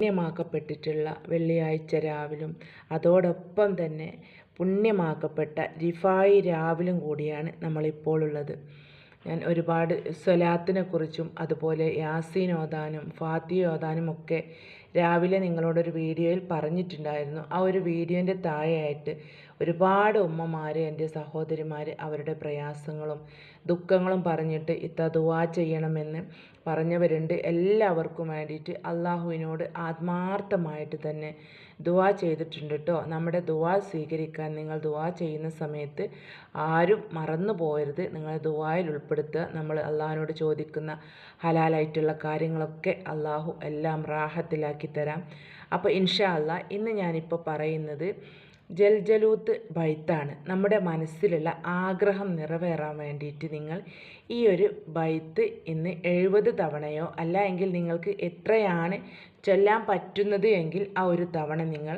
പുണ്യമാക്കപ്പെട്ടിട്ടുള്ള വെള്ളിയാഴ്ച രാവിലും അതോടൊപ്പം തന്നെ പുണ്യമാക്കപ്പെട്ട റിഫായി രാവിലും കൂടിയാണ് നമ്മളിപ്പോൾ ഉള്ളത് ഞാൻ ഒരുപാട് സ്വലാത്തിനെ കുറിച്ചും അതുപോലെ യാസീൻ ഓതാനും ഫാത്തി ഓതാനും ഒക്കെ രാവിലെ നിങ്ങളോടൊരു വീഡിയോയിൽ പറഞ്ഞിട്ടുണ്ടായിരുന്നു. ആ ഒരു വീഡിയോന്റെ താഴെയായിട്ട് ഒരുപാട് ഉമ്മമാർ എന്റെ സഹോദരിമാർ അവരുടെ പ്രയാസങ്ങളും ദുഃഖങ്ങളും പറഞ്ഞിട്ട് ഇത്ത ദുവാ ചെയ്യണമെന്ന് പറഞ്ഞവരുണ്ട്. എല്ലാവർക്കും വേണ്ടിയിട്ട് അള്ളാഹുവിനോട് ആത്മാർത്ഥമായിട്ട് തന്നെ ദുവാ ചെയ്തിട്ടുണ്ട് കേട്ടോ നമ്മുടെ ദുവാ സ്വീകരിക്കാൻ നിങ്ങൾ ദുവാ ചെയ്യുന്ന സമയത്ത് ആരും മറന്നു പോകരുത്. നിങ്ങൾ ദുവായിൽ ഉൾപ്പെടുത്തുക. നമ്മൾ അള്ളാഹിനോട് ചോദിക്കുന്ന ഹലാലായിട്ടുള്ള കാര്യങ്ങളൊക്കെ അള്ളാഹു എല്ലാം റാഹത്തിലാക്കി തരാം. അപ്പോൾ ഇൻഷാ അല്ല ഇന്ന് ഞാനിപ്പോൾ പറയുന്നത് ജൽജലൂത്ത് ബൈത്താണ്. നമ്മുടെ മനസ്സിലുള്ള ആഗ്രഹം നിറവേറാൻ വേണ്ടിയിട്ട് നിങ്ങൾ ഈ ഒരു ബൈത്ത് ഇന്ന് എഴുപത് തവണയോ അല്ല എങ്കിൽ നിങ്ങൾക്ക് എത്രയാണ് ചൊല്ലാൻ പറ്റുന്നത് എങ്കിൽ ആ ഒരു തവണ നിങ്ങൾ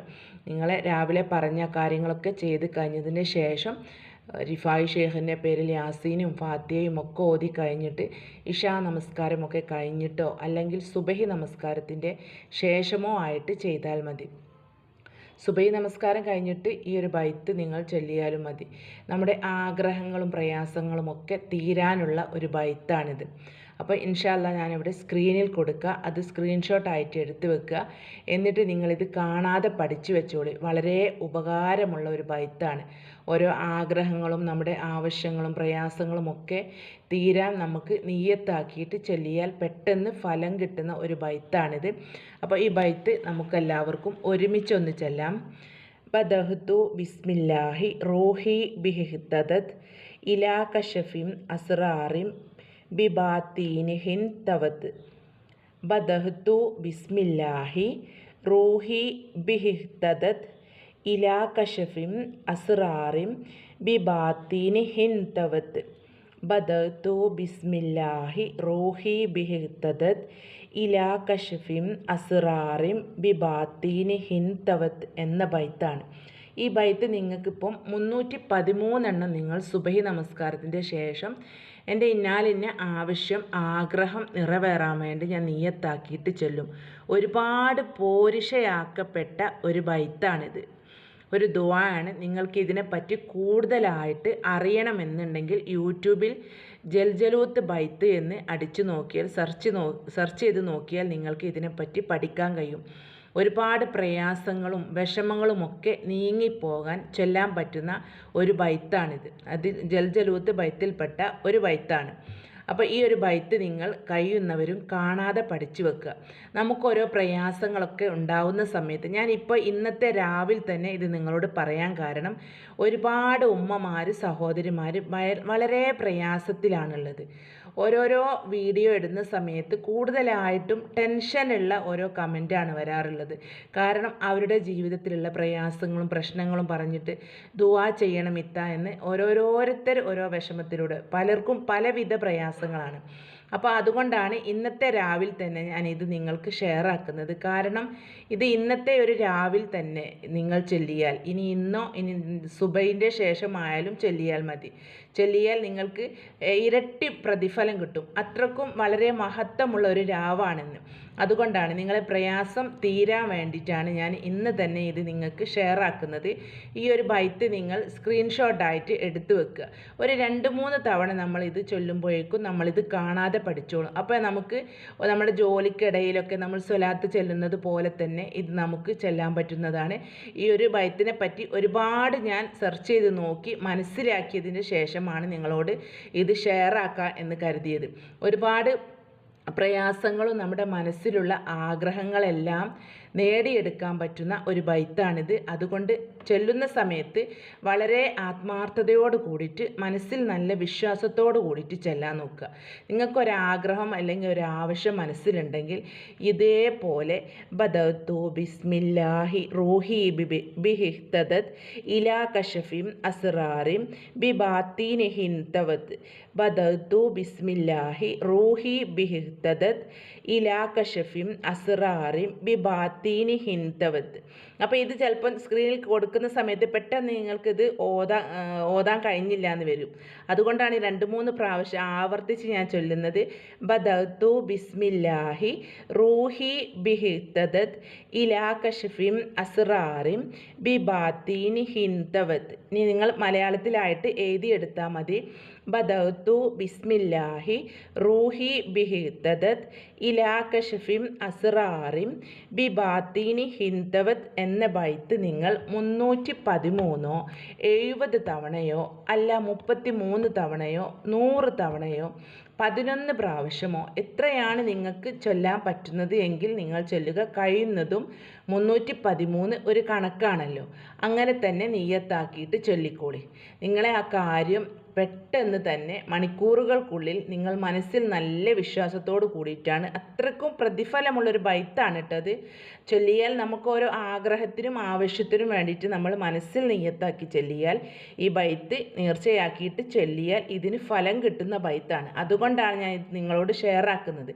നിങ്ങളെ രാവിലെ പറഞ്ഞ കാര്യങ്ങളൊക്കെ ചെയ്ത് കഴിഞ്ഞതിന് ശേഷം റിഫായ് ഷേഖിന്റെ പേരിൽ യാസീനും ഫാത്തിയയും ഒക്കെ ഓതി കഴിഞ്ഞിട്ട് ഇഷാ നമസ്കാരമൊക്കെ കഴിഞ്ഞിട്ടോ അല്ലെങ്കിൽ സുബഹി നമസ്കാരത്തിന്റെ ശേഷമോ ആയിട്ട് ചെയ്താൽ മതി. സുബൈ നമസ്കാരം കഴിഞ്ഞിട്ട് ഈ ഒരു ബൈത്ത് നിങ്ങൾ ചൊല്ലിയാലും മതി. നമ്മുടെ ആഗ്രഹങ്ങളും പ്രയാസങ്ങളും ഒക്കെ തീരാനുള്ള ഒരു ബൈത്താണിത്. അപ്പോൾ ഇൻഷാല്ല ഞാനിവിടെ സ്ക്രീനിൽ കൊടുക്കുക. അത് സ്ക്രീൻഷോട്ട് ആയിട്ട് എടുത്ത് വെക്കുക. എന്നിട്ട് നിങ്ങളിത് കാണാതെ പഠിച്ചു വെച്ചോളി. വളരെ ഉപകാരമുള്ള ഒരു ബൈത്താണ്. ഓരോ ആഗ്രഹങ്ങളും നമ്മുടെ ആവശ്യങ്ങളും പ്രയാസങ്ങളും ഒക്കെ തീരാൻ നമുക്ക് നീയത്താക്കിയിട്ട് ചൊല്ലിയാൽ പെട്ടെന്ന് ഫലം കിട്ടുന്ന ഒരു ബൈത്താണിത്. അപ്പോൾ ഈ ബൈത്ത് നമുക്കെല്ലാവർക്കും ഒരുമിച്ചൊന്ന് ചെല്ലാം. ബദഹ്തു ബിസ്മില്ലാഹി റോഹി ബിഹിത്തദത് ഇലാ കഷഫിം അസ്റാറിം ബിബാത്തീനിഹിൻ തവത്ത് ബദഹ്തു ബിസ്മില്ലാഹി റൂഹി ബിഹിത്തദത് ഇലാ കഷഫിം അസ്റാറിം ബിബാത്തീനിഹിൻ തവത്ത് ബദത്തു ബിസ്മില്ലാഹി റൂഹി ബിഹിത്തദത് ഇലാ കഷഫിം അസ്റാറിം ബിബാത്തീനിഹിൻ തവത്ത് എന്ന ബൈത്താണ്. ഈ ബൈത്ത് നിങ്ങൾക്കിപ്പം മുന്നൂറ്റി പതിമൂന്നെണ്ണം നിങ്ങൾ സുബഹി നമസ്കാരത്തിന്റെ ശേഷം എന്റെ ഇന്നാലിന്ന ആവശ്യം ആഗ്രഹം നിറവേറാൻ വേണ്ടി ഞാൻ നീയത്താക്കിയിട്ട് ചെല്ലും. ഒരുപാട് പോരിഷയാക്കപ്പെട്ട ഒരു ബൈത്താണിത്. ഒരു ദുവാണ് നിങ്ങൾക്ക് ഇതിനെപ്പറ്റി കൂടുതലായിട്ട് അറിയണമെന്നുണ്ടെങ്കിൽ യൂട്യൂബിൽ ജൽജലൂത്ത് ബൈത്ത് എന്ന് അടിച്ചു നോക്കിയാൽ സെർച്ച് നോ സെർച്ച് ചെയ്ത് നോക്കിയാൽ നിങ്ങൾക്ക് ഇതിനെപ്പറ്റി പഠിക്കാൻ കഴിയും. ഒരുപാട് പ്രയാസങ്ങളും വിഷമങ്ങളുമൊക്കെ നീങ്ങിപ്പോകാൻ ചൊല്ലാൻ പറ്റുന്ന ഒരു ബൈത്താണിത്. അത് ജൽജലൂത്ത് ബൈത്തിൽപ്പെട്ട ഒരു ബൈത്താണ്. അപ്പോൾ ഈ ഒരു ബൈത്ത് നിങ്ങൾ കഴിയുന്നവരും കാണാതെ പഠിച്ചു വെക്കുക. നമുക്കോരോ പ്രയാസങ്ങളൊക്കെ ഉണ്ടാവുന്ന സമയത്ത് ഞാനിപ്പോൾ ഇന്നത്തെ രാവിലെ തന്നെ ഇത് നിങ്ങളോട് പറയാൻ കാരണം ഒരുപാട് ഉമ്മമാർ സഹോദരിമാർ വളരെ പ്രയാസത്തിലാണുള്ളത്. ഓരോരോ വീഡിയോ ഇടുന്ന സമയത്ത് കൂടുതലായിട്ടും ടെൻഷനുള്ള ഓരോ കമന്റാണ് വരാറുള്ളത്. കാരണം അവരുടെ ജീവിതത്തിലുള്ള പ്രയാസങ്ങളും പ്രശ്നങ്ങളും പറഞ്ഞിട്ട് ദുവാ ചെയ്യണം ഇത്ത എന്ന് ഓരോരോരുത്തർ ഓരോ വിഷമത്തിലൂടെ പലർക്കും പലവിധ പ്രയാസങ്ങളാണ്. അപ്പോൾ അതുകൊണ്ടാണ് ഇന്നത്തെ രാവിലെ തന്നെ ഞാൻ ഇത് നിങ്ങൾക്ക് ഷെയർ ആക്കുന്നത്. കാരണം ഇത് ഇന്നത്തെ ഒരു രാവിലെ തന്നെ നിങ്ങൾ ചൊല്ലിയാൽ ഇനി ഇന്നോ ഇനി സുബൈന്റെ ശേഷമായാലും ചൊല്ലിയാൽ മതി. ചൊല്ലിയാൽ നിങ്ങൾക്ക് ഇരട്ടി പ്രതിഫലം കിട്ടും. അത്രക്കും വളരെ മഹത്വമുള്ള ഒരു രാവാണെന്ന്. അതുകൊണ്ടാണ് നിങ്ങളെ പ്രയാസം തീരാൻ വേണ്ടിയിട്ടാണ് ഞാൻ ഇന്ന് തന്നെ ഇത് നിങ്ങൾക്ക് ഷെയർ ആക്കുന്നത് ഈ ഒരു ബൈത്ത് നിങ്ങൾ സ്ക്രീൻഷോട്ടായിട്ട് എടുത്തു വെക്കുക. ഒരു രണ്ട് മൂന്ന് തവണ നമ്മൾ ഇത് ചൊല്ലുമ്പോഴേക്കും നമ്മളിത് കാണാതെ പഠിച്ചോളും. അപ്പോൾ നമുക്ക് നമ്മുടെ ജോലിക്കിടയിലൊക്കെ നമ്മൾ സ്വലാത്ത് ചെല്ലുന്നത് പോലെ തന്നെ ഇത് നമുക്ക് ചെല്ലാൻ പറ്റുന്നതാണ്. ഈ ഒരു ബൈത്തിനെ പറ്റി ഒരുപാട് ഞാൻ സെർച്ച് ചെയ്ത് നോക്കി മനസ്സിലാക്കിയതിന് ശേഷമാണ് നിങ്ങളോട് ഇത് ഷെയർ ആക്കുക എന്ന് കരുതിയത്. ഒരുപാട് പ്രയാസങ്ങളും നമ്മുടെ മനസ്സിലുള്ള ആഗ്രഹങ്ങളെല്ലാം നേടിയെടുക്കാൻ പറ്റുന്ന ഒരു ബൈത്താണിത് അതുകൊണ്ട് ചൊല്ലുന്ന സമയത്ത് വളരെ ആത്മാർത്ഥതയോട് കൂടിയിട്ട് മനസ്സിൽ നല്ല വിശ്വാസത്തോട് കൂടിയിട്ട് ചെല്ലാൻ നോക്കുക. നിങ്ങൾക്കൊരാഗ്രഹം അല്ലെങ്കിൽ ഒരാവശ്യം മനസ്സിലുണ്ടെങ്കിൽ ഇതേപോലെ ബദത്തു ബിസ്മില്ലാഹി റൂഹി ബിഹിത്തദത് ഇലാ കഷഫിം അസ്റാറിം ബിബാത്തീനിഹിൻ തവത്ത് ബദത്തു ബിസ്മില്ലാഹി റൂഹി ബിഹി ബിഹിത്തദത് ഇലാ കഷഫിം അസ്റാറിം ബിബാത്തീനി ഹിന്തവത്ത് അപ്പോൾ ഇത് ചിലപ്പം സ്ക്രീനിൽ കൊടുക്കുന്ന സമയത്ത് പെട്ടെന്ന് നിങ്ങൾക്കിത് ഓതാൻ ഓതാൻ കഴിഞ്ഞില്ല എന്ന് വരും. അതുകൊണ്ടാണ് രണ്ട് മൂന്ന് പ്രാവശ്യം ആവർത്തിച്ച് ഞാൻ ചൊല്ലുന്നത്. ബദത്തു ബിസ്മില്ലാഹി റൂഹി ബിഹിത്തദത് ഇലാ കഷിഫിം അസ്റാറിം ബിബാത്തീനി ഹിന്തവത്ത് ഇനി നിങ്ങൾ മലയാളത്തിലായിട്ട് എഴുതിയെടുത്താൽ മതി. ബദത്തു ബിസ്മില്ലാഹി റൂഹി ബിഹി തദത് കഷഫിം അസ്റാറിം ബിബാത്തീനി ഹിന്ദവത് എന്ന ബൈത്ത് നിങ്ങൾ മുന്നൂറ്റി പതിമൂന്നോ എഴുപത് തവണയോ അല്ല മുപ്പത്തി മൂന്ന് തവണയോ നൂറ് തവണയോ പതിനൊന്ന് പ്രാവശ്യമോ എത്രയാണ് നിങ്ങൾക്ക് ചൊല്ലാൻ പറ്റുന്നത് എങ്കിൽ നിങ്ങൾ ചൊല്ലുക. കഴിയുന്നതും മുന്നൂറ്റി പതിമൂന്ന് ഒരു കണക്കാണല്ലോ. അങ്ങനെ തന്നെ നീയത്താക്കിയിട്ട് ചൊല്ലിക്കോളി. നിങ്ങളെ ആ കാര്യം പെട്ടെന്ന് തന്നെ മണിക്കൂറുകൾക്കുള്ളിൽ നിങ്ങൾ മനസ്സിൽ നല്ല വിശ്വാസത്തോട് കൂടിയിട്ടാണ്. അത്രക്കും പ്രതിഫലമുള്ളൊരു ബൈത്താണ് ഇട്ടത് ചൊല്ലിയാൽ നമുക്ക് ഓരോ ആഗ്രഹത്തിനും ആവശ്യത്തിനും വേണ്ടിയിട്ട് നമ്മൾ മനസ്സിൽ നെയ്യത്താക്കി ചൊല്ലിയാൽ ഈ ബൈത്ത് നേർച്ചയാക്കിയിട്ട് ചൊല്ലിയാൽ ഇതിന് ഫലം കിട്ടുന്ന ബൈത്താണ്. അതുകൊണ്ടാണ് ഞാൻ ഇത് നിങ്ങളോട് ഷെയർ ആക്കുന്നത്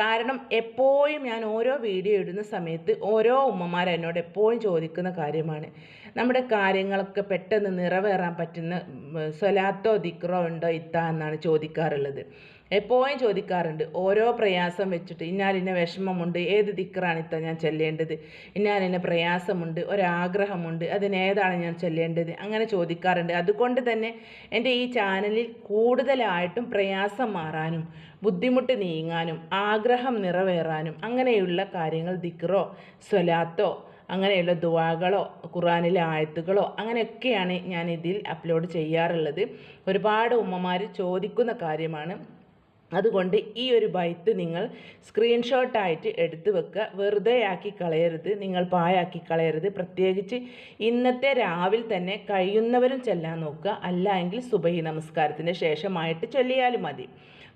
കാരണം എപ്പോഴും ഞാൻ ഓരോ വീഡിയോ ഇടുന്ന സമയത്ത് ഓരോ ഉമ്മമാർ എന്നോട് എപ്പോഴും ചോദിക്കുന്ന കാര്യമാണ്. നമ്മുടെ കാര്യങ്ങളൊക്കെ പെട്ടെന്ന് നിറവേറാൻ പറ്റുന്ന സ്വലാത്തോ ദിക്റോ ഉണ്ടോ ഇത്ത എന്നാണ് ചോദിക്കാറുള്ളത്. എപ്പോഴും ചോദിക്കാറുണ്ട് ഓരോ പ്രയാസം വെച്ചിട്ട് ഇന്നാലിന്ന വിഷമമുണ്ട് ഏത് ദിക്റാണ് ഇത്ത ഞാൻ ചെല്ലേണ്ടത്? ഇന്നാലിന്ന പ്രയാസമുണ്ട് ഒരാഗ്രഹമുണ്ട് അതിനേതാണ് ഞാൻ ചെല്ലേണ്ടത്? അങ്ങനെ ചോദിക്കാറുണ്ട്. അതുകൊണ്ട് തന്നെ എന്റെ ഈ ചാനലിൽ കൂടുതലായിട്ടും പ്രയാസം മാറാനും ബുദ്ധിമുട്ട് നീങ്ങാനും ആഗ്രഹം നിറവേറാനും അങ്ങനെയുള്ള കാര്യങ്ങൾ ദിക്റോ സ്വലാത്തോ അങ്ങനെയുള്ള ദുവാകളോ ഖുറാനിലെ ആയത്തുകളോ അങ്ങനെയൊക്കെയാണ് ഞാൻ ഇതിൽ അപ്ലോഡ് ചെയ്യാറുള്ളത്. ഒരുപാട് ഉമ്മമാർ ചോദിക്കുന്ന കാര്യമാണ്. അതുകൊണ്ട് ഈ ഒരു ബൈത്ത് നിങ്ങൾ സ്ക്രീൻഷോട്ടായിട്ട് എടുത്തു വെക്കുക. വെറുതെ ആക്കി കളയരുത്. നിങ്ങൾ പായാക്കി കളയരുത്. പ്രത്യേകിച്ച് ഇന്നത്തെ രാവിലെ തന്നെ കഴിയുന്നവരും ചെല്ലാൻ നോക്കുക. അല്ല എങ്കിൽ സുബഹി നമസ്കാരത്തിന് ശേഷമായിട്ട് ചൊല്ലിയാലും മതി.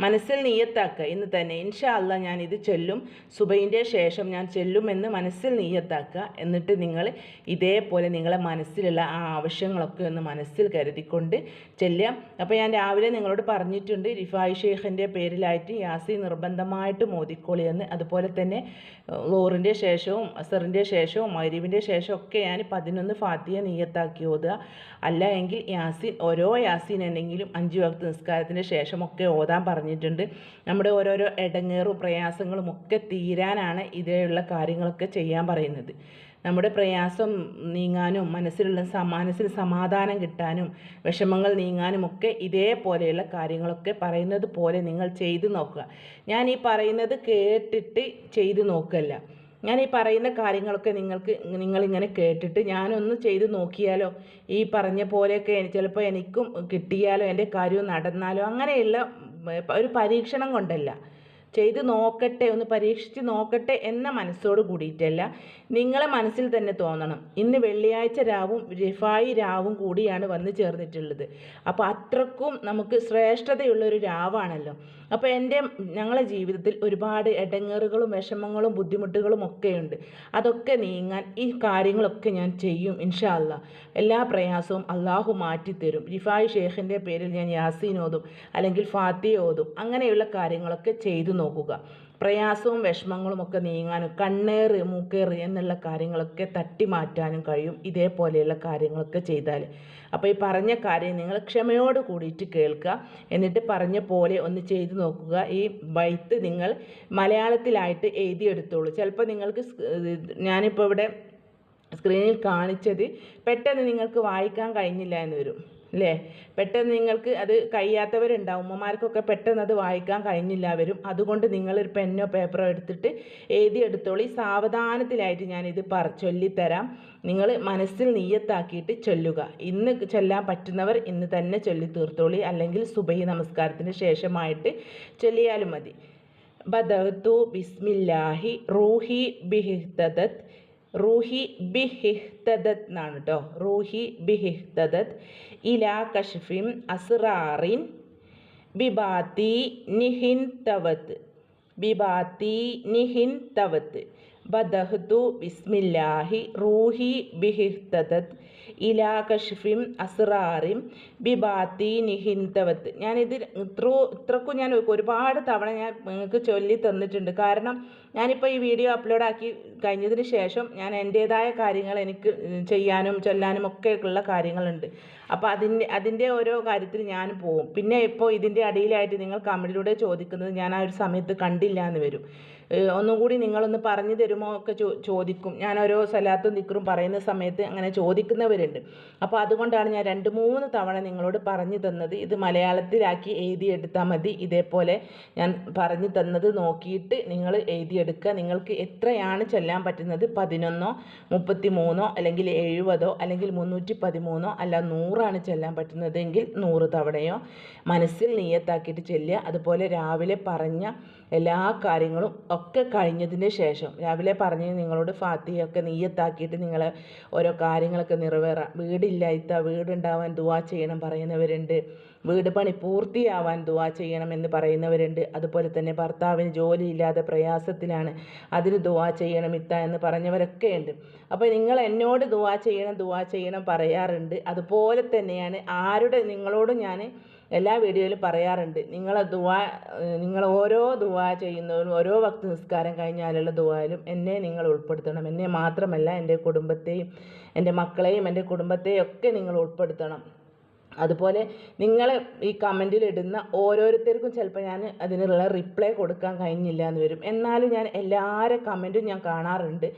മനസ്സിൽ നീയത്താക്കുക ഇന്ന് തന്നെ ഇൻഷാ അല്ല ഞാൻ ഇത് ചെല്ലും. സുബൈന്റെ ശേഷം ഞാൻ ചെല്ലുമെന്ന് മനസ്സിൽ നീയത്താക്കുക. എന്നിട്ട് നിങ്ങൾ ഇതേപോലെ നിങ്ങളെ മനസ്സിലുള്ള ആ ആവശ്യങ്ങളൊക്കെ ഒന്ന് മനസ്സിൽ കരുതിക്കൊണ്ട് ചെല്ലാം അപ്പോൾ ഞാൻ രാവിലെ നിങ്ങളോട് പറഞ്ഞിട്ടുണ്ട് റിഫായ് ഷെയ്ഖിന്റെ പേരിലായിട്ട് യാസി നിർബന്ധമായിട്ട് മോദിക്കോളി എന്ന് അതുപോലെ തന്നെ ലോറിന്റെ ശേഷവും അസറിന്റെ ശേഷവും മൈരീവിന്റെ ശേഷവും ഒക്കെ ഞാൻ പതിനൊന്ന് ഫാത്തിയ നീയത്താക്കി ഓതുക. അല്ല എങ്കിൽ യാസീൻ ഓരോ യാസീൻ എന്നെങ്കിലും അഞ്ച് വക്ത നിസ്കാരത്തിന്റെ ശേഷമൊക്കെ ഓതാൻ പറഞ്ഞിട്ടുണ്ട്. നമ്മുടെ ഓരോരോ ഇടങ്ങേറും പ്രയാസങ്ങളും ഒക്കെ തീരാനാണ് ഇതേയുള്ള കാര്യങ്ങളൊക്കെ ചെയ്യാൻ പറയുന്നത്. നമ്മുടെ പ്രയാസം നീങ്ങാനും മനസ്സിലുള്ള മനസ്സിൽ സമാധാനം കിട്ടാനും വിഷമങ്ങൾ നീങ്ങാനും ഒക്കെ ഇതേപോലെയുള്ള കാര്യങ്ങളൊക്കെ പറയുന്നത് പോലെ നിങ്ങൾ ചെയ്തു നോക്കുക. ഞാൻ ഈ പറയുന്നത് കേട്ടിട്ട് ചെയ്തു നോക്കല്ല ഞാൻ ഈ പറയുന്ന കാര്യങ്ങളൊക്കെ നിങ്ങൾക്ക് നിങ്ങളിങ്ങനെ കേട്ടിട്ട് ഞാനൊന്ന് ചെയ്ത് നോക്കിയാലോ? ഈ പറഞ്ഞ പോലെയൊക്കെ ചിലപ്പോൾ എനിക്കും കിട്ടിയാലോ? എന്റെ കാര്യവും നടന്നാലോ? അങ്ങനെയുള്ള ഒരു പരീക്ഷണം കൊണ്ടല്ല. ചെയ്ത് നോക്കട്ടെ ഒന്ന് പരീക്ഷിച്ച് നോക്കട്ടെ എന്ന മനസ്സോട് കൂടിയിട്ടല്ല നിങ്ങളെ മനസ്സിൽ തന്നെ തോന്നണം. ഇന്ന് വെള്ളിയാഴ്ച രാവും റിഫായി രാവും കൂടിയാണ് വന്നു ചേർന്നിട്ടുള്ളത്. അപ്പോൾ അത്രക്കും നമുക്ക് ശ്രേഷ്ഠതയുള്ളൊരു രാവാണല്ലോ. അപ്പോൾ എന്റെ ഞങ്ങളെ ജീവിതത്തിൽ ഒരുപാട് ഇടങ്ങേറുകളും വിഷമങ്ങളും ബുദ്ധിമുട്ടുകളും ഒക്കെയുണ്ട്. അതൊക്കെ നീങ്ങാൻ ഈ കാര്യങ്ങളൊക്കെ ഞാൻ ചെയ്യും ഇൻഷാ അല്ല എല്ലാ പ്രയാസവും അള്ളാഹു മാറ്റിത്തരും. റിഫായ് ഷേഖിന്റെ പേരിൽ ഞാൻ യാസീൻ ഓതും അല്ലെങ്കിൽ ഫാത്തി ഓതും അങ്ങനെയുള്ള കാര്യങ്ങളൊക്കെ ചെയ്തു നോക്കുക. പ്രയാസവും വിഷമങ്ങളും ഒക്കെ നീങ്ങാനും കണ്ണേറ് മൂക്കേറ് എന്നുള്ള കാര്യങ്ങളൊക്കെ തട്ടി മാറ്റാനും കഴിയും ഇതേപോലെയുള്ള കാര്യങ്ങളൊക്കെ ചെയ്താൽ അപ്പോൾ ഈ പറഞ്ഞ കാര്യം നിങ്ങൾ ക്ഷമയോട് കൂടിയിട്ട് കേൾക്കുക. എന്നിട്ട് പറഞ്ഞ പോലെ ഒന്ന് ചെയ്തു നോക്കുക. ഈ ബൈത്ത് നിങ്ങൾ മലയാളത്തിലായിട്ട് എഴുതിയെടുത്തോളൂ. ചിലപ്പോൾ നിങ്ങൾക്ക് ഞാനിപ്പോൾ ഇവിടെ സ്ക്രീനിൽ കാണിച്ചത് പെട്ടെന്ന് നിങ്ങൾക്ക് വായിക്കാൻ കഴിഞ്ഞില്ല എന്ന് വരും. അല്ലേ പെട്ടെന്ന് നിങ്ങൾക്ക് അത് കഴിയാത്തവരുണ്ടാവും. ഉമ്മമാർക്കൊക്കെ പെട്ടെന്ന് അത് വായിക്കാൻ കഴിഞ്ഞില്ല വരും അതുകൊണ്ട് നിങ്ങളൊരു പെന്നോ പേപ്പറോ എടുത്തിട്ട് എഴുതിയെടുത്തോളി സാവധാനത്തിലായിട്ട് ഞാനിത് പറ ചൊല്ലിത്തരാം. നിങ്ങൾ മനസ്സിൽ നീയത്താക്കിയിട്ട് ചൊല്ലുക. ഇന്ന് ചൊല്ലാൻ പറ്റുന്നവർ ഇന്ന് തന്നെ ചൊല്ലി തീർത്തോളി അല്ലെങ്കിൽ സുബഹി നമസ്കാരത്തിന് ശേഷമായിട്ട് ചൊല്ലിയാലും മതി. ബദത്തു ബിസ്മില്ലാഹി റൂഹി ബിഹിത്തദത്ത് റൂഹി ബിഹിഹ്തദത് എന്നാണ് കേട്ടോ റൂഹി ബിഹിഹ്തദത് ഇലാ കഷ്ഫിം അസ്റാറിൻ ബിബാത്തി നിഹിൻ തവത്ത്. ബിബാത്തി നിഹിൻ തവത്ത്. ബദഹ്തു ബിസ്മില്ലാഹി റൂഹി ബിഹിഹ്തദത് ഇലാ കഷ്ഫിം അസ്റാറിം ബിബാത്തി നിഹിന്തവത്ത് ഞാനിത് ഇത്ര ഇത്രക്കും ഞാൻ ഒരുപാട് തവണ ഞാൻ നിങ്ങൾക്ക് ചൊല്ലി തന്നിട്ടുണ്ട്. കാരണം ഞാനിപ്പോൾ ഈ വീഡിയോ അപ്ലോഡാക്കി കഴിഞ്ഞതിന് ശേഷം ഞാൻ എന്റേതായ കാര്യങ്ങൾ എനിക്ക് ചെയ്യാനും ചൊല്ലാനും ഒക്കെ ഉള്ള കാര്യങ്ങളുണ്ട്. അപ്പോൾ അതിന്റെ അതിന്റെ ഓരോ കാര്യത്തിൽ ഞാൻ പോവും. പിന്നെ ഇപ്പോൾ ഇതിന്റെ അടിയിലായിട്ട് നിങ്ങൾ കമന്റിലൂടെ ചോദിക്കുന്നത് ഞാൻ ആ ഒരു സമയത്ത് കണ്ടില്ല എന്ന് വരും ഒന്നും കൂടി നിങ്ങളൊന്ന് പറഞ്ഞു തരുമോ ഒക്കെ ചോ ചോദിക്കും. ഞാൻ ഓരോ സലാത്തും നിക്കറും പറയുന്ന സമയത്ത് അങ്ങനെ ചോദിക്കുന്നവരുണ്ട്. അപ്പോൾ അതുകൊണ്ടാണ് ഞാൻ രണ്ട് മൂന്ന് തവണ നിങ്ങളോട് പറഞ്ഞു തന്നത്. ഇത് മലയാളത്തിലാക്കി എഴുതിയെടുത്താൽ മതി. ഇതേപോലെ ഞാൻ പറഞ്ഞു തന്നത് നോക്കിയിട്ട് നിങ്ങൾ എഴുതിയെടുക്കുക. നിങ്ങൾക്ക് എത്രയാണ് ചെല്ലാൻ പറ്റുന്നത്? പതിനൊന്നോ മുപ്പത്തി മൂന്നോ അല്ലെങ്കിൽ എഴുപതോ അല്ലെങ്കിൽ മുന്നൂറ്റി പതിമൂന്നോ അല്ല നൂറാണ് ചെല്ലാൻ പറ്റുന്നതെങ്കിൽ നൂറ് തവണയോ മനസ്സിൽ നീയത്താക്കിയിട്ട് ചെല്ലുക. അതുപോലെ രാവിലെ പറഞ്ഞ എല്ലാ കാര്യങ്ങളും ഒക്കെ കഴിഞ്ഞതിന് ശേഷം രാവിലെ പറഞ്ഞ് നിങ്ങളോട് ഫാത്തിയൊക്കെ നീയത്താക്കിയിട്ട് നിങ്ങൾ ഓരോ കാര്യങ്ങളൊക്കെ നിറവേറാം. വീടില്ലാത്ത വീടുണ്ടാവാൻ ദുവാ ചെയ്യണം പറയുന്നവരുണ്ട്. വീട് പണി പൂർത്തിയാവാൻ ദുവാ ചെയ്യണമെന്ന് പറയുന്നവരുണ്ട്. അതുപോലെ തന്നെ ഭർത്താവിന് ജോലിയില്ലാതെ പ്രയാസത്തിലാണ്. അതിന് ദുവാ ചെയ്യണം ഇത്ത എന്ന് പറഞ്ഞവരൊക്കെ ഉണ്ട്. അപ്പോൾ നിങ്ങൾ എന്നോട് ദുവാ ചെയ്യണം ദുവാ ചെയ്യണം പറയാറുണ്ട്. അതുപോലെ തന്നെയാണ് ആരുടെ നിങ്ങളോടും ഞാൻ എല്ലാ വീഡിയോയിലും പറയാറുണ്ട്. നിങ്ങൾ ദുവാ നിങ്ങൾ ഓരോ ദുവാ ചെയ്യുന്നവരും ഓരോ ഭക്തി നിസ്കാരം കഴിഞ്ഞാലുള്ള ദുവായിലും എന്നെ നിങ്ങൾ ഉൾപ്പെടുത്തണം. എന്നെ മാത്രമല്ല എന്റെ കുടുംബത്തെയും എന്റെ മക്കളെയും എന്റെ കുടുംബത്തെയും ഒക്കെ നിങ്ങൾ ഉൾപ്പെടുത്തണം. അതുപോലെ നിങ്ങൾ ഈ കമന്റിൽ ഇടുന്ന ഓരോരുത്തർക്കും ചിലപ്പോൾ ഞാൻ അതിനുള്ള റിപ്ലൈ കൊടുക്കാൻ കഴിഞ്ഞില്ല എന്ന് വരും. എന്നാലും ഞാൻ എല്ലാവരുടെ കമന്റും ഞാൻ കാണാറുണ്ട്.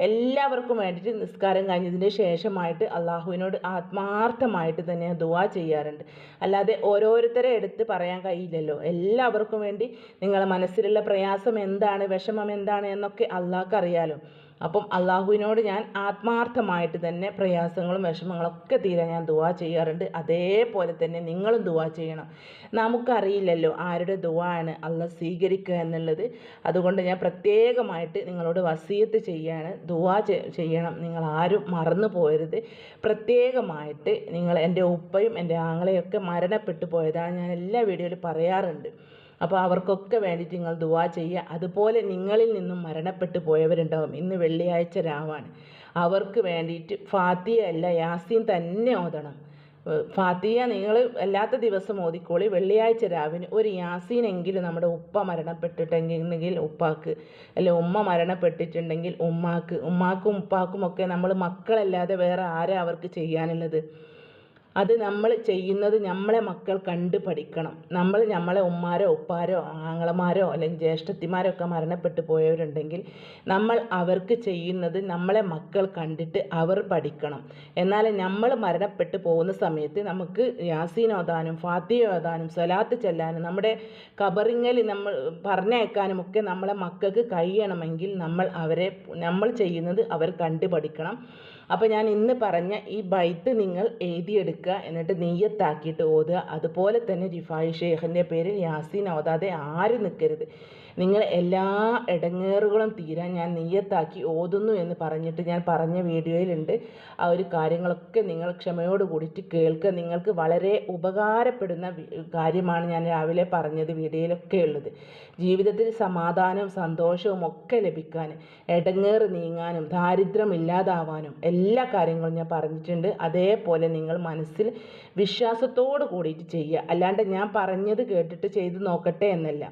എല്ലാവർക്കും വേണ്ടിയിട്ട് നിസ്കാരം കഴിഞ്ഞതിന് ശേഷമായിട്ട് അള്ളാഹുവിനോട് ആത്മാർത്ഥമായിട്ട് തന്നെ ദുവാ ചെയ്യാറുണ്ട്. അല്ലാതെ ഓരോരുത്തരെ എടുത്ത് പറയാൻ കഴിയില്ലല്ലോ. എല്ലാവർക്കും വേണ്ടി നിങ്ങളുടെ മനസ്സിലുള്ള പ്രയാസം എന്താണ് വിഷമം എന്താണ് എന്നൊക്കെ അള്ളാഹ്ക്ക് അറിയാലോ. അപ്പം അള്ളാഹുവിനോട് ഞാൻ ആത്മാർത്ഥമായിട്ട് തന്നെ പ്രയാസങ്ങളും വിഷമങ്ങളൊക്കെ തീരാൻ ഞാൻ ദുവാ ചെയ്യാറുണ്ട്. അതേപോലെ തന്നെ നിങ്ങളും ദുവാ ചെയ്യണം. നമുക്കറിയില്ലല്ലോ ആരുടെ ദുവാ ആണ് അള്ളാഹ് സ്വീകരിക്കുക എന്നുള്ളത്. അതുകൊണ്ട് ഞാൻ പ്രത്യേകമായിട്ട് നിങ്ങളോട് വസീയത്ത് ചെയ്യാണ്. ദുവാ ചെയ്യണം. നിങ്ങൾ ആരും മറന്നു പോയരുത്. പ്രത്യേകമായിട്ട് നിങ്ങൾ എന്റെ ഉപ്പയും എന്റെ ആങ്ങളെയൊക്കെ മരണപ്പെട്ടു പോയതാണ് ഞാൻ എല്ലാ വീഡിയോയിലും പറയാറുണ്ട്. അപ്പോൾ അവർക്കൊക്കെ വേണ്ടിയിട്ട് നിങ്ങൾ ദുവാ ചെയ്യുക. അതുപോലെ നിങ്ങളിൽ നിന്നും മരണപ്പെട്ടു പോയവരുണ്ടാവും. ഇന്ന് വെള്ളിയാഴ്ച രാവാണ്. അവർക്ക് വേണ്ടിയിട്ട് ഫാത്തിയ അല്ല യാസീൻ തന്നെ ഓതണം. ഫാത്തിയ നിങ്ങൾ അല്ലാത്ത ദിവസം ഓതിക്കോളി. വെള്ളിയാഴ്ച രാവിന് ഒരു യാസീനെങ്കിലും നമ്മുടെ ഉപ്പ മരണപ്പെട്ടിട്ടുണ്ടെങ്കിൽ ഉപ്പാക്ക് അല്ലെ ഉമ്മ മരണപ്പെട്ടിട്ടുണ്ടെങ്കിൽ ഉമ്മാക്ക് ഉമ്മാക്കും ഉപ്പാക്കും ഒക്കെ നമ്മൾ മക്കളല്ലാതെ വേറെ ആരാ അവർക്ക് ചെയ്യാനുള്ളത്? അത് നമ്മൾ ചെയ്യുന്നത് നമ്മളെ മക്കൾ കണ്ട് പഠിക്കണം. നമ്മൾ നമ്മളെ ഉമ്മാരോ ഉപ്പാരോ ആങ്ങളമാരോ അല്ലെങ്കിൽ ജ്യേഷ്ഠത്തിമാരോ ഒക്കെ മരണപ്പെട്ടു പോയവരുണ്ടെങ്കിൽ നമ്മൾ അവർക്ക് ചെയ്യുന്നത് നമ്മളെ മക്കൾ കണ്ടിട്ട് അവർ പഠിക്കണം. എന്നാൽ നമ്മൾ മരണപ്പെട്ടു പോകുന്ന സമയത്ത് നമുക്ക് യാസീൻ ഓതാനും ഫാത്തിഹ ഓതാനും സ്വലാത്ത് ചെല്ലാനും നമ്മുടെ കബറിങ്ങൽ നമ്മൾ പറഞ്ഞയക്കാനും ഒക്കെ നമ്മളെ മക്കൾക്ക് കഴിയണമെങ്കിൽ നമ്മൾ അവരെ നമ്മൾ ചെയ്യുന്നത് അവർ കണ്ട് പഠിക്കണം. അപ്പോൾ ഞാൻ ഇന്ന് പറഞ്ഞ ഈ ബൈത്ത് നിങ്ങൾ എഴുതിയെടുക്കുക എന്നിട്ട് നെയ്യത്താക്കിയിട്ട് ഓതുക. അതുപോലെ തന്നെ റിഫായി ഷേഖിന്റെ പേരിൽ യാസീൻ ഓതാതെ ആരും നിൽക്കരുത് നിങ്ങൾ എല്ലാ ഇടങ്ങേറുകളും തീരാൻ ഞാൻ നെയ്യത്താക്കി ഓതുന്നു എന്ന് പറഞ്ഞിട്ട് ഞാൻ പറഞ്ഞ വീഡിയോയിലുണ്ട്. ആ ഒരു കാര്യങ്ങളൊക്കെ നിങ്ങൾ ക്ഷമയോട് കൂടിയിട്ട് കേൾക്കുക. നിങ്ങൾക്ക് വളരെ ഉപകാരപ്പെടുന്ന കാര്യമാണ് ഞാൻ രാവിലെ പറഞ്ഞത് വീഡിയോയിലൊക്കെ ഉള്ളത്. ജീവിതത്തിൽ സമാധാനവും സന്തോഷവും ഒക്കെ ലഭിക്കാൻ ഇടങ്ങേറ് നീങ്ങാനും ദാരിദ്ര്യം ഇല്ലാതാവാനും എല്ലാ കാര്യങ്ങളും ഞാൻ പറഞ്ഞിട്ടുണ്ട്. അതേപോലെ നിങ്ങൾ മനസ്സിൽ വിശ്വാസത്തോട് കൂടിയിട്ട് ചെയ്യുക. അല്ലാണ്ട് ഞാൻ പറഞ്ഞത് കേട്ടിട്ട് ചെയ്ത് നോക്കട്ടെ എന്നല്ല.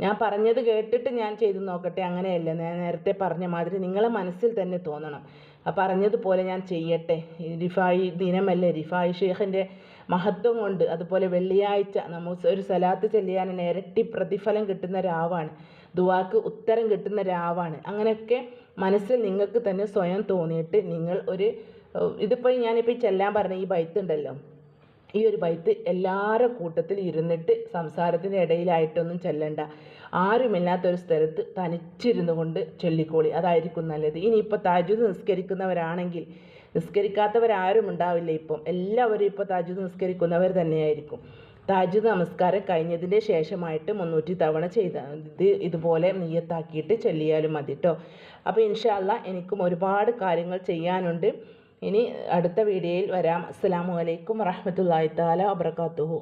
ഞാൻ പറഞ്ഞത് കേട്ടിട്ട് ഞാൻ ചെയ്തു നോക്കട്ടെ അങ്ങനെയല്ല? ഞാൻ നേരത്തെ പറഞ്ഞ മാതിരി നിങ്ങളെ മനസ്സിൽ തന്നെ തോന്നണം. ആ പറഞ്ഞതുപോലെ ഞാൻ ചെയ്യട്ടെ. റിഫായി ദിനമല്ലേ? റിഫായി ഷേഖിന്റെ മഹത്വം കൊണ്ട് അതുപോലെ വെള്ളിയാഴ്ച നമ്മൾ ഒരു സലാത്ത് ചെല്ലിയാൻ ഇരട്ടി പ്രതിഫലം കിട്ടുന്ന രാവാണ് ദുവാക്ക് ഉത്തരം കിട്ടുന്ന രാവാണ് അങ്ങനെയൊക്കെ മനസ്സിൽ നിങ്ങൾക്ക് തന്നെ സ്വയം തോന്നിയിട്ട് നിങ്ങൾ ഒരു ഇതിപ്പോൾ ഞാനിപ്പോൾ ചെല്ലാൻ പറഞ്ഞ ഈ ബൈത്തുണ്ടല്ലോ ഈ ഒരു ബൈത്ത് എല്ലാവരുടെ കൂട്ടത്തിൽ ഇരുന്നിട്ട് സംസാരത്തിന്റെ ഇടയിലായിട്ടൊന്നും ചെല്ലണ്ട. ആരുമില്ലാത്തൊരു സ്ഥലത്ത് തനിച്ചിരുന്നു കൊണ്ട് ചൊല്ലിക്കോളി. അതായിരിക്കും നല്ലത്. ഇനിയിപ്പോൾ താജുദ് നിസ്കരിക്കുന്നവരാണെങ്കിൽ നിസ്കരിക്കാത്തവരാരും ഉണ്ടാവില്ല ഇപ്പം. എല്ലാവരും ഇപ്പോൾ താജുദ് നിസ്കരിക്കുന്നവർ തന്നെയായിരിക്കും. താജുദ് നമസ്കാരം കഴിഞ്ഞതിന്റെ ശേഷമായിട്ട് മുന്നൂറ്റി തവണ ചെയ്ത ഇത് ഇതുപോലെ നീയത്താക്കിയിട്ട് ചൊല്ലിയാലും മതി കേട്ടോ അപ്പോൾ ഇൻഷാല്ല എനിക്കും ഒരുപാട് കാര്യങ്ങൾ ചെയ്യാനുണ്ട്. ഇനി അടുത്ത വീഡിയോയിൽ വരാം. അസ്സാം വലൈക്കും വറഹമത്തല്ലാ താല വാബർക്കാത്തുഹു